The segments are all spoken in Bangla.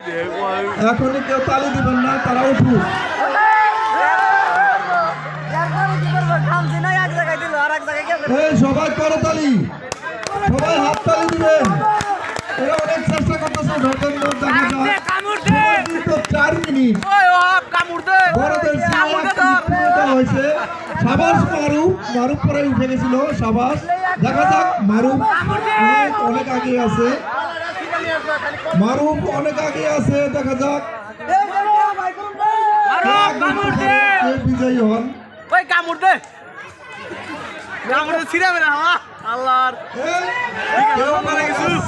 এখনই কেউ তালি দিবেন না তারা উঠুক। সবাই করো তালি। সবাই হাত তালি দিবেন। এরা অনেক চেষ্টা করতেছে চার মিনিট। হয়েছে। সাবাস মারুফ মারুফ পরে উঠে গেছিল সাবাস। দেখা যাক মারুফ অনেক অনেক আগে আছে। মারুফ অনেক আগে আছে দেখা যাক। কে আগে উঠতে পারে, কে বিজয়ী হন। ওই কামড় দে। কামড় দে ছিড়ে মেরে হাওয়া। আল্লাহর। কেউ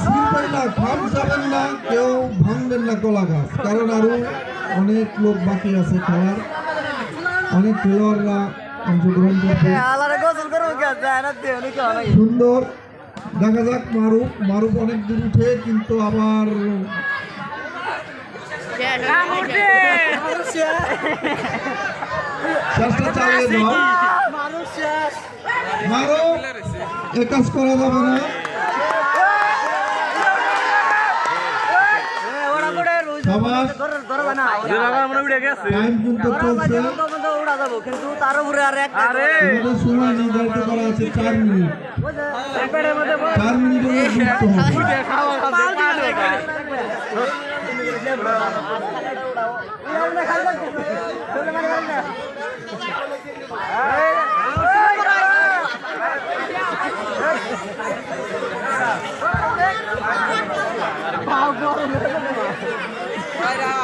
ছিঁড়বেন না খাম যাবেন না কেউ ভাঙবেন না কলা গাছ কারণ আরও অনেক লোক বাকি আছে খেলার। অনেক খেলোয়াড়রা অংশগ্রহণ করবে আল্লাহর গোসল করব কে যায় না দেও নাকি অনেক সুন্দর। দেখা যাক মারুফ মারুফ অনেক দূর উঠে কিন্তু আবার চেষ্টা চালিয়ে দাও। মারুফ এ কাজ করা যাবে না। মনে গেছে। টাইম কিন্তু চলছে। কিন্তু তার উপরে আর তোমাদের সময় নির্ধারিত করা আছে চার মিনিট। চার মিনিটের যুক্ত হবে।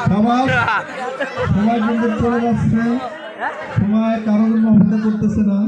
সমাজ সময় চলে যাচ্ছে। সময় কারোর অপেক্ষা করতেছে না।